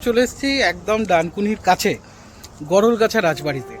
চলে এসেছি একদম ডানকুনির কাছে গরলগাছা রাজবাড়িতে।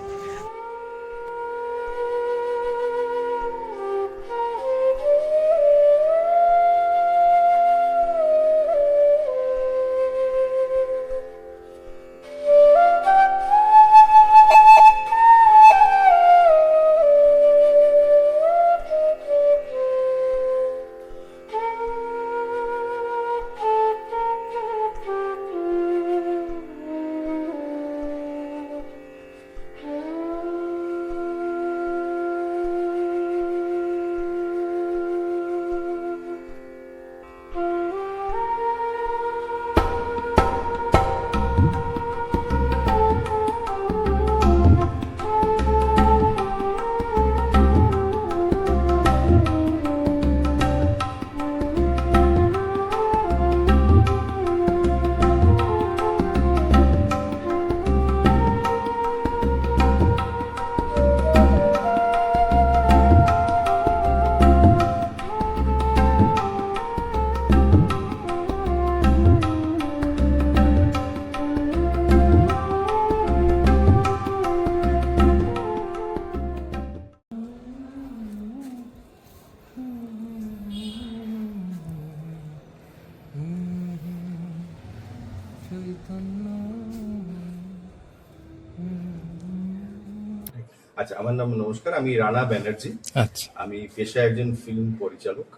আচ্ছা আমার নাম নমস্কার আমি রানা ব্যানার্জি। আচ্ছা। আমি পেশায় একজন ফিল্ম পরিচালক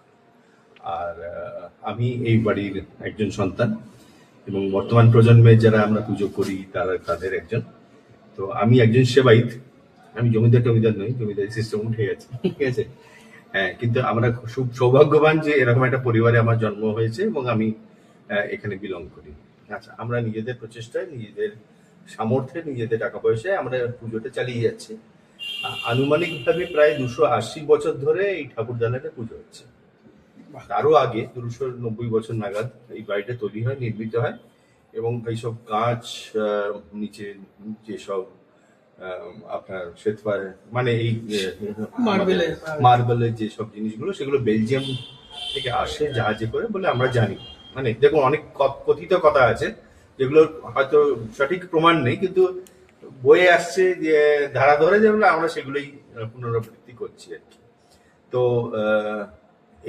আর আমি এই বাড়ির একজন সন্তান এবং বর্তমান প্রজন্মে যারা আমরা পুজো করি তারা তাদের একজন। তো আমি একজন সেবাইত আমি জমিদার টমিদার নই জমিদার সিস্টেম উঠে গেছে ঠিক আছে? হ্যাঁ কিন্তু আমরা খুব সৌভাগ্যবান যে এরকম একটা পরিবারে আমার জন্ম হয়েছে এবং আমি এখানে বিলং করি। আচ্ছা আমরা নিজেদের প্রচেষ্টায় নিজেদের সামর্থ্যে নিজেদের টাকা পয়সায় আমরা পুজোটা চালিয়ে যাচ্ছি। আনুমানিকভাবে প্রায় দুশো আশি বছর ধরে এই ঠাকুর দালানে পুজো হচ্ছে। তারও আগে দুশো নব্বই বছর নাগাদ এই বাড়িটা তৈরি হয় নির্মিত হয় এবং এইসব আহ, নিচে যেসব আপনার শ্বেতপার মানে এই মার্বেলের। যেসব জিনিসগুলো সেগুলো বেলজিয়াম থেকে আসে জাহাজে করে বলে আমরা জানি। মানে দেখুন অনেক কথিত কথা আছে যেগুলোর হয়তো সঠিক প্রমাণ নেই কিন্তু বয়ে আসছে যে ধারা ধরে যেগুলো আমরা সেগুলোই পুনরাবৃত্তি করছি আর কি। তো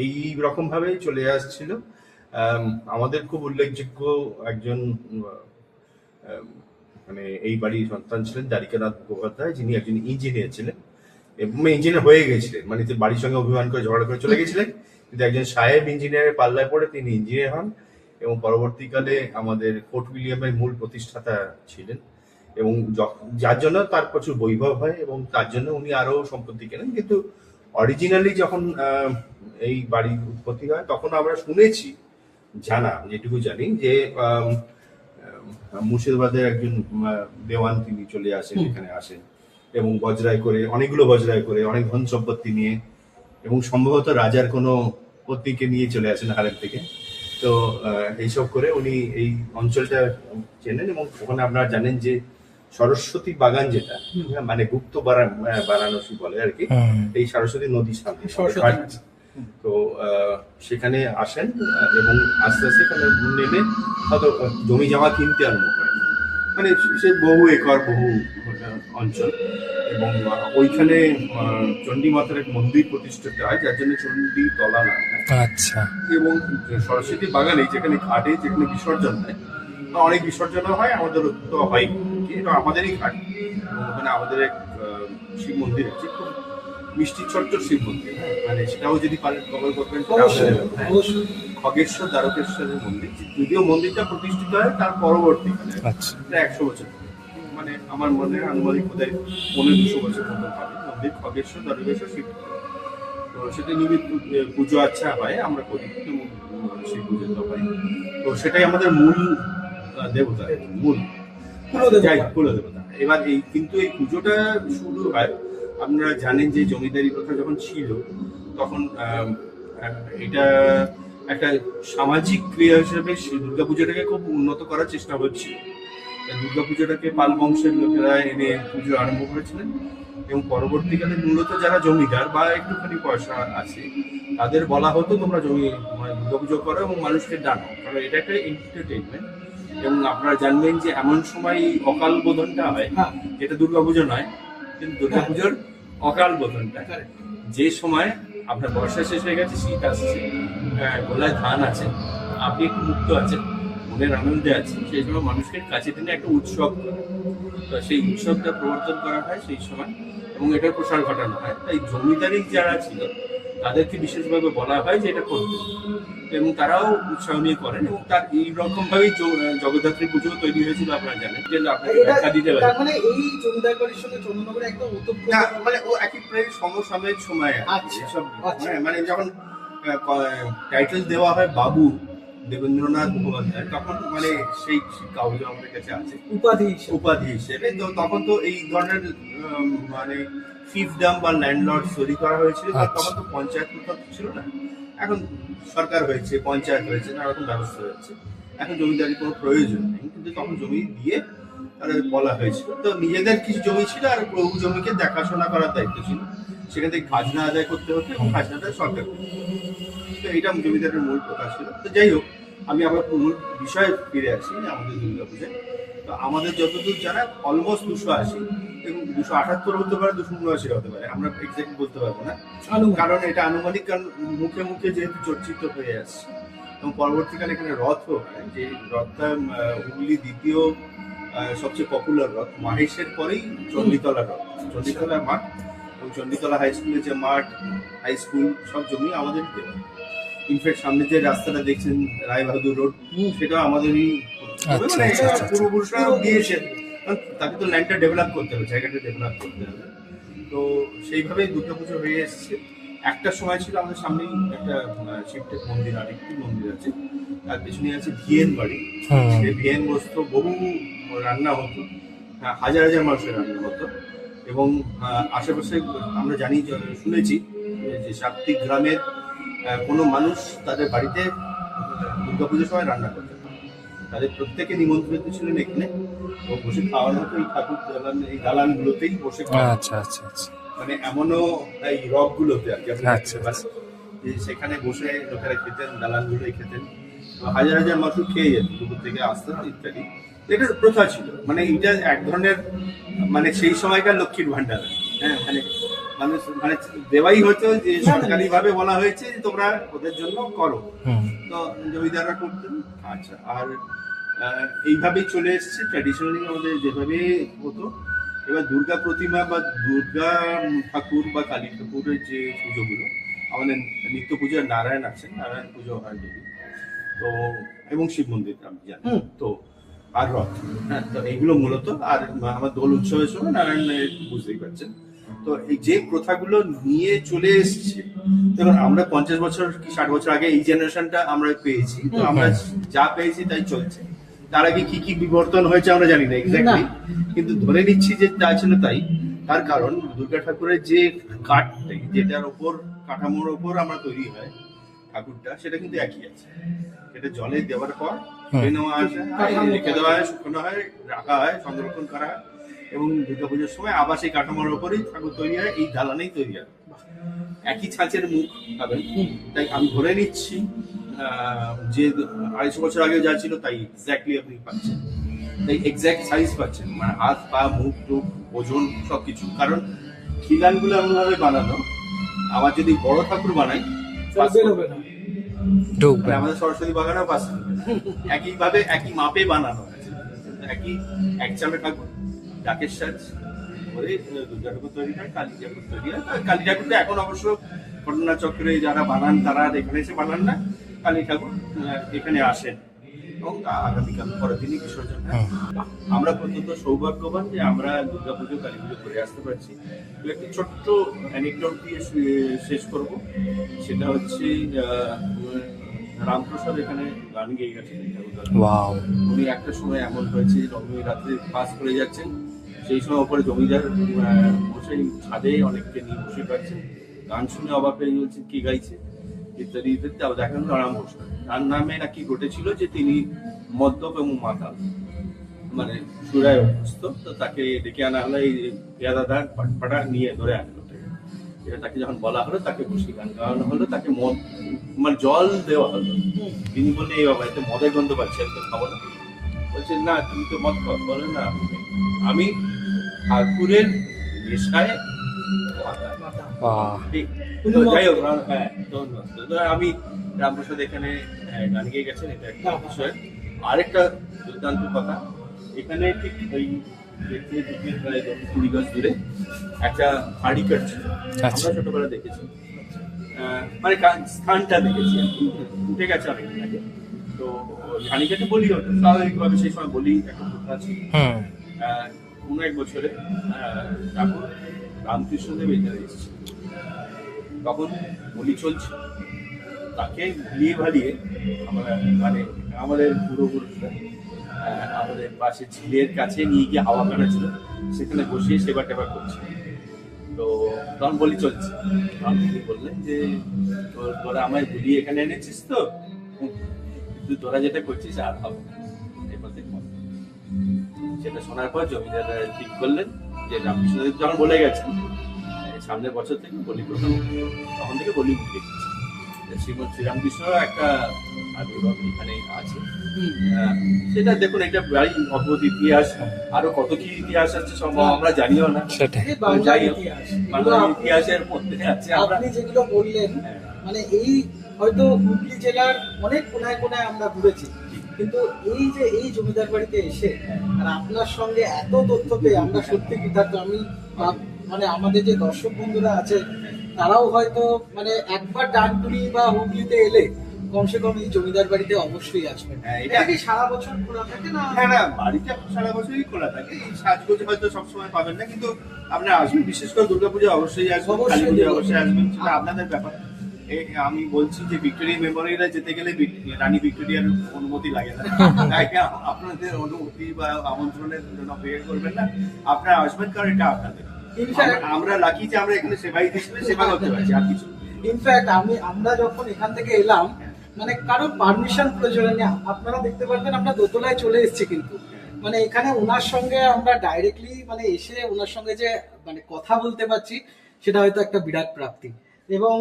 এই রকম ভাবেই চলে আসছিল। আমাদের খুব উল্লেখযোগ্য একজন মানে এই বাড়ির সন্তান ছিলেন দ্বারিকানাথ মুখোপাধ্যায়। যিনি একজন ইঞ্জিনিয়ার ছিলেন। ইঞ্জিনিয়ার হয়ে গেছিলেন। মানে তিনি বাড়ির সঙ্গে অভিমান করে ঝগড়া করে চলে গেছিলেন। কিন্তু একজন সাহেব ইঞ্জিনিয়ারের পাল্লায় পড়ে তিনি ইঞ্জিনিয়ার হন। এবং পরবর্তীকালে আমাদের ফোর্ট উইলিয়ামের মূল প্রতিষ্ঠাতা ছিলেন। এবং যার জন্য তার প্রচুর বৈভব হয় এবং তার জন্য উনি আরও সম্পত্তি কেনেন। কিন্তু অরিজিনালি যখন এই বাড়ির উৎপত্তি হয় তখন আমরা শুনেছি জানা যেটুকু জানি যে মুর্শিদাবাদের একজন দেওয়ান তিনি চলে আসেন এখানে আসেন এবং বজরায় করে অনেকগুলো বজরায় করে অনেক ধন সম্পত্তি নিয়ে এবং সম্ভবত রাজার কোনো পত্নীকে নিয়ে চলে আসেন হারের থেকে। তো এইসব করে উনি এই অঞ্চলটা চেনেন এবং ওখানে আপনারা জানেন যে সরস্বতী বাগান যেটা হ্যাঁ, মানে গুপ্ত বারা- বারাণসী বলে আর কি এই সরস্বতী নদীর সামনে সরস্বতী তো সেখানে আসেন এবং আস্তে আস্তে এখানে নেমে হয়তো জমি জমা কিনতে আরম্ভ করেন। মানে সে বহু একর বহু অঞ্চল। এবং ওইখানে চণ্ডী মাতার এক মন্দির প্রতিষ্ঠিত হয় যার জন্য চণ্ডী তলা হয় আচ্ছা। এবং সরস্বতী বাগানে যেখানে ঘাটে যেখানে বিসর্জন হয় অনেক বিসর্জন হয় আমাদের তো হয় এটা আমাদেরই ঘাট। ওখানে আমাদের এক শিব মন্দির আছে খুব মিষ্টি ছোট্ট শিব মন্দির। মানে সেটাও যদি পারেন কবর করবেন। হ্যাঁ। খগেশ্বর দ্বারকেশ্বরের মন্দির যদিও মন্দিরটা প্রতিষ্ঠিত হয় তার পরবর্তীকালে আচ্ছা। একশো বছর মানে আমার মনে হয় আনুমানিক বোধহয় পনেরো দুশো বছর মতো হবে। মন্দির খগেশ্বর দ্বারকেশ্বর শিব তো সেটা নিয়মিত পুজো আচ্ছা হয় আমরা করি। শিব পুজো তো তো সেটাই আমাদের মূল দেবতা মূল। যাই কুলদেবতা এবার এই কিন্তু এই পুজোটা শুরু হয়, আপনারা জানেন যে জমিদারি প্রথা যখন ছিল, তখন এটা একটা সামাজিক ক্রিয়া হিসেবে দুর্গাপুজোটাকে খুব উন্নত করার চেষ্টা হচ্ছিল দুর্গাপুজোটাকে পাল বংশের লোকেরা এনে পুজো আরম্ভ করেছিলেন এবং পরবর্তীকালে মূলত যারা জমিদার বা একটুখানি পয়সা আছে, তাদের বলা হতো, তোমরা জমি মানে দুর্গাপুজো করো এবং মানুষকে ডানো। কারণ এটা একটা এন্টারটেনমেন্ট এবং আপনারা জানবেন যে এমন সময় অকাল বোধনটা হয় হ্যাঁ। এটা দুর্গাপুজো নয় কিন্তু দুর্গাপুজোর অকাল বোধনটা। যে সময় আপনার বর্ষা শেষ হয়ে গেছে শীত আসছে গোলায় ধান আছে আপনি একটু মুক্ত আছেন মনের আনন্দে আছেন সেই সময় মানুষকে কাছে টেনে একটা উৎসব করে। তো সেই উৎসবটা প্রবর্তন করা হয় সেই সময় এবং এটার প্রসার ঘটানো হয়। তাই জমিদারি যারা ছিল তাদেরকে বিশেষভাবে বলা হয় যে এটা করতে। এবং তারাও উৎসাহ নিয়ে করেন এবং তার এই রকম ভাবেই জগদ্ধাত্রী পুজো তৈরি হয়েছিল আপনারা জানেন। যে আপনাকে ব্যাখ্যা দিতে পারি। তার মানে এই জমিদার সঙ্গে চন্দ্রনগরে একদম ওতপ্রোত মানে ও একই প্রায় সমসাময়িক সময় আচ্ছা, এসব আচ্ছা। মানে- মানে যখন টাইটেল দেওয়া হয় বাবু দেবেন্দ্রনাথ মুখোপাধ্যায় তখন মানে সেই কাগজ আমাদের কাছে আছে। উপাধি। উপাধি হিসেবে। তো তখন তো এই ধরনের মানে ফিফডাম বা ল্যান্ডলর্ড তৈরি করা হয়েছিল আচ্ছা। তখন তো পঞ্চায়েত ছিল না। এখন সরকার হয়েছে পঞ্চায়েত হয়েছে নানা রকম ব্যবস্থা হয়েছে। এখন জমিদারি কোনো প্রয়োজন নেই কিন্তু তখন জমি দিয়ে তাদের বলা হয়েছিল। তো নিজেদের কিছু জমি ছিল আর প্রভু জমিকে দেখাশোনা করার দায়িত্ব ছিল। সেখান থেকে খাজনা আদায় করতে হতো এবং খাজনাটা সরকার। তো এইটা জমিদারের মূল কথা ছিল। তো যাই হোক আমি আবার মূল বিষয়ে ফিরে আসি আমাদের দুর্গা পুজোয় তো আমাদের যতদূর জানা অলমোস্ট দুশো আশি। এবং দুশো আটাত্তর হতে পারে দুশো উনআশি হতে পারে আমরা এক্সাক্ট বলতে পারব না। কারণ এটা আনুমানিক কারণ মুখে মুখে যেহেতু চর্চিত হয়ে আসছে। এবং পরবর্তীকালে এখানে হয় যে রথটা হুগলি দ্বিতীয় সবচেয়ে পপুলার রথ মাহেশের পরেই চণ্ডীতলা রথ। চণ্ডীতলা মাঠ এবং চণ্ডীতলা হাই স্কুলের যে মাঠ হাই স্কুল সব জমি আমাদের দেওয়া। ইনফ্যাক্ট সামনে যে রাস্তাটা দেখছেন রায় বাহাদুর রোড সেটাও আমাদেরই। আচ্ছা, মানে আচ্ছা, আচ্ছা। পূর্বপুরুষরা দিয়েছেন। তাকে তো ল্যান্ডটা ডেভেলপ করতে হবে জায়গাটা ডেভেলপ করতে হবে। তো সেইভাবেই দুর্গাপুজো হয়ে এসছে। একটা সময় ছিল আমাদের সামনেই একটা শিবটেক মন্দির আরেকটি মন্দির আছে। তার পেছনে আছে ভিয়েন বাড়ি। সেই ভিয়েন বসত বহু রান্না হতো হাজার হাজার মানুষের রান্না হতো। এবং আশেপাশে আমরা জানি শুনেছি যে সাপ্তিক গ্রামের কোনো মানুষ তাদের বাড়িতে দুর্গাপুজোর সময় রান্না করতে তাদের প্রত্যেকে নিমন্ত্রিত ছিলেন এখানে। বসে খাওয়ানো হতো এই ঠাকুর দালান এই দালানগুলোতেই বসে আচ্ছা আচ্ছা আচ্ছা। মানে এমনও এই রকগুলোতে আর কি আচ্ছা। যে সেখানে বসে লোকেরা খেতেন দালানগুলোই খেতেন। হাজার হাজার মানুষ খেয়ে যেত দুপুর থেকে আসতেন ইত্যাদি। এটা প্রথা ছিল। মানে এটা এক ধরনের মানে সেই সময়কার লক্ষ্মীর ভান্ডার হ্যাঁ মানে মানুষ মানে দেওয়াই হতো যে সরকারি ভাবে বলা হয়েছে যে তোমরা ওদের জন্য করো। তো জমিদাররা করতেন। আচ্ছা আর এইভাবেই চলে এসছে। ট্র্যাডিশনালি আমাদের যেভাবে হতো এবার দুর্গা প্রতিমা বা দুর্গা ঠাকুর বা কালী ঠাকুরের যে পুজোগুলো আমাদের নিত্য পুজোর নারায়ণ আছেন নারায়ণ পুজো হয় যদি। তো এবং শিব মন্দির জানেন হুম। তো আর রথ হ্যাঁ তো এইগুলো মূলত আর আমার দোল উৎসবের সময় নারায়ণ বুঝতেই পারছেন। তো এই যে প্রথাগুলো নিয়ে চলে এসছে দেখুন আমরা পঞ্চাশ বছর কি ষাট বছর আগে এই জেনারেশনটা আমরা পেয়েছি তো আমরা যা পেয়েছি তাই চলছে। তার আগে কি কি বিবর্তন হয়েছে আমরা জানি না এক্স্যাক্টলি কিন্তু ধরে নিচ্ছি যে যা ছিল তাই। তার কারণ দুর্গা ঠাকুরের যে কাঠ যেটার ওপর কাঠামোর ওপর আমরা তৈরি হয় ঠাকুরটা সেটা কিন্তু একই আছে। এটা জলে দেওয়ার পর নেওয়া আসে রেখে দেওয়া হয় শুকনো হয় রাখা হয় সংরক্ষণ করা হয় এবং দুর্গাপুজোর সময় আবার সেই কাঠামোর ওপরেই ঠাকুর তৈরি হয় এই দালানেই তৈরি হয়। একই ছাঁচের মুখ পাবেন। তাই আমি ধরে নিচ্ছি যে আড়াইশো বছর আগে যা ছিল তাই এক্স্যাক্টলি আপনি পাচ্ছেন। তাই এক্স্যাক্ট সাইজ পাচ্ছেন। মানে হাত পা মুখ টুক ওজন সবকিছু। কারণ খিলানগুলো এমন ভাবে বানানো আমার যদি বড় ঠাকুর বানাই না। ঢুকবে আমাদের সরস্বতী বাগানেও পাস একই ভাবে একই মাপে বানানো একই এক চামে ঠাকুর ডাকের সাজ করে দুর্গা ঠাকুর তৈরি হয় কালী ঠাকুর তৈরি হয়। কালী ঠাকুরটা এখন অবশ্য ঘটনা চক্রে যারা বানান তারা আর এখানে এসে বানান না। কালী ঠাকুর এখানে আসেন। এবং আগামীকাল পরের দিনই বিসর্জন হয়। আমরা পর্যন্ত সৌভাগ্যবান যে আমরা দুর্গা পুজো কালী পুজো করে আসতে পারছি। তো একটি ছোট্ট অ্যানেকডোট দিয়ে শেষ করব। সেটা হচ্ছে রামপ্রসাদ এখানে গান গেয়ে গেছেন ওয়াও। উনি একটা সময় এমন হয়েছে নবমী রাত্রে পাস করে যাচ্ছেন। সেই সময় ওপরে জমিদার বসে ছাদে অনেককে নিয়ে বসে পাচ্ছেন গান শুনে অবাক হয়ে বলছেন কি গাইছে? ইত্যাদি ইত্যাদি তারপর দেখা গেল রামপ্রসাদ তার নামে নাকি ঘটেছিল? যে তিনি মদ্যপ এবং মাতাল মানে সুরায় অভ্যস্ত, তো তাকে ডেকে আনা হলো, এই পেয়াদাদার পাটপাটা নিয়ে ধরে আনলো। এটা তাকে যখন বলা হলো, তাকে বসে গান গাওয়ানো হলো, তাকে মদ মানে জল দেওয়া হলো। তিনি বললেন, এই বাবা, এতে মদের গন্ধ পাচ্ছি, আমি তো খাব না। বলছে, না, তুমি তো মত কর বলে না আমি ঠাকুরের নেশায় আমি রামপ্রসাদ এখানে গান গিয়ে গেছেন এটা একটা। বিষয় আরেকটা দুর্দান্ত কথা এখানে ঠিক ওই কুড়ি গজ দূরে একটা হাড়ি কাঠ ছিল। আমরা ছোটবেলা দেখেছি মানে স্থানটা দেখেছি উঠে গেছে অনেকদিন আগে তো কাঠে বলি হতো স্বাভাবিকভাবে সেই সময় বলি একটা প্রথা ছিল কোনো এক বছরে ঠাকুর রামকৃষ্ণদেব এখানে এসেছে। তখন বলি, চলছে। তাকে ভুলিয়ে ভালিয়ে আমরা মানে আমাদের পূর্বপুরুষরা আমাদের পাশে ঝিলের কাছে নিয়ে গিয়ে হাওয়া কাটাচ্ছিল। সেখানে বসিয়ে সেবা টেবা করছে। তো তখন বলি, চলছে। তখন বললেন যে "তো- তোরা আমায় ভুলিয়ে এখানে এনেছিস তো? কিন্তু তোরা যেটা করছিস, আর হবে না। সেটা শোনার পর জমিদাররা ঠিক করলেন যে রামকৃষ্ণদেব যখন বলে গেছেন সামনের বছর থেকে বলি প্রথম তখন থেকে বলি উঠে গেছে শ্রীমদ শ্রীরামকৃষ্ণ একটা আবির্ভাব এখানে আছে। সেটা দেখুন এটা বাড়ি অদ্ভুত ইতিহাস। আরও কত কি ইতিহাস আছে সম্ভব আমরা জানিও না। যাই ইতিহাস। ইতিহাসের মধ্যে আছে আপনি যেগুলো বললেন হ্যাঁ, মানে এই হয়তো হুগলি জেলার অনেক কোনায় কোনায় আমরা ঘুরেছি। কিন্তু এই যে এই জমিদার বাড়িতে এসে আর আপনার সঙ্গে এত তথ্য পেয়ে আমরা সত্যি কৃতার্থ আমি মানে আমাদের যে দর্শক বন্ধুরা আছে তারাও হয়তো মানে একবার ডানকুনি বা হুগলিতে এলে কমসে কম এই জমিদার বাড়িতে অবশ্যই আসবেন। হ্যাঁ, এটা- কি সারা বছর খোলা থাকে না? হ্যাঁ না বাড়িটা সারা বছরই খোলা থাকে। এই সাজগোজ হয়তো সবসময় পাবেন না কিন্তু আপনারা আসবেন। বিশেষ করে দুর্গাপূজা অবশ্যই আসবেন অবশ্যই কালী পুজো অবশ্যই আসবেন সেটা আপনাদের ব্যাপার। আমি বলছি যে ভিক্টোরিয়া মেমোরিয়ালে যেতে গেলে রানী ভিক্টোরিয়ার অনুমতি লাগে না। তাই আপনাদের অনুমতি বা আমন্ত্রণের জন্য অপেক্ষা করবেন না। আপনারা আসবেন কারণ এটা আপনাদের। আমরা- লাকি যে আমরা এখানে সেবাই হিসেবে সেবা করতে পারছি আর কিছু ইনফ্যাক্ট আমি আমরা যখন এখান থেকে এলাম মানে কারও পারমিশন প্রয়োজন নেই আপনারা দেখতে পারবেন আমরা দোতলায় চলে এসেছি কিন্তু। মানে এখানে ওনার সঙ্গে আমরা ডাইরেক্টলি মানে এসে ওনার সঙ্গে যে মানে কথা বলতে পারছি সেটা হয়তো একটা বিরাট প্রাপ্তি। এবং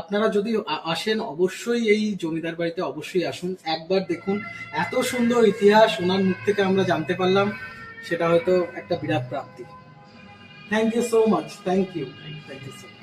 আপনারা যদি আসেন, অবশ্যই এই জমিদার বাড়িতে অবশ্যই আসুন। একবার দেখুন, এত সুন্দর ইতিহাস ওনার মুখ থেকে আমরা জানতে পারলাম, সেটা হয়তো একটা বিরাট প্রাপ্তি। Thank you so much thank you thank you so much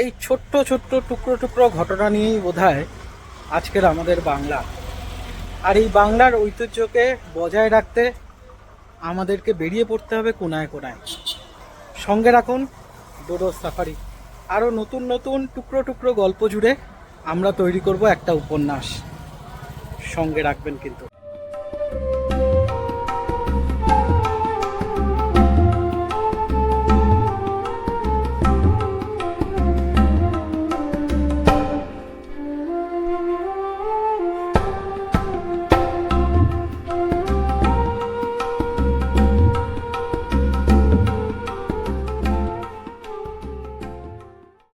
এই ছোট্ট ছোট্ট, টুকরো টুকরো ঘটনা নিয়েই বোধহয় আজকের আমাদের বাংলা। আর এই বাংলার ঐতিহ্যকে বজায় রাখতে আমাদেরকে বেরিয়ে পড়তে হবে কোনায় কোনায়। সঙ্গে রাখুন ডোডো সাফারি। আরও নতুন নতুন টুকরো টুকরো গল্প জুড়ে আমরা তৈরি করব একটা উপন্যাস। সঙ্গে রাখবেন কিন্তু।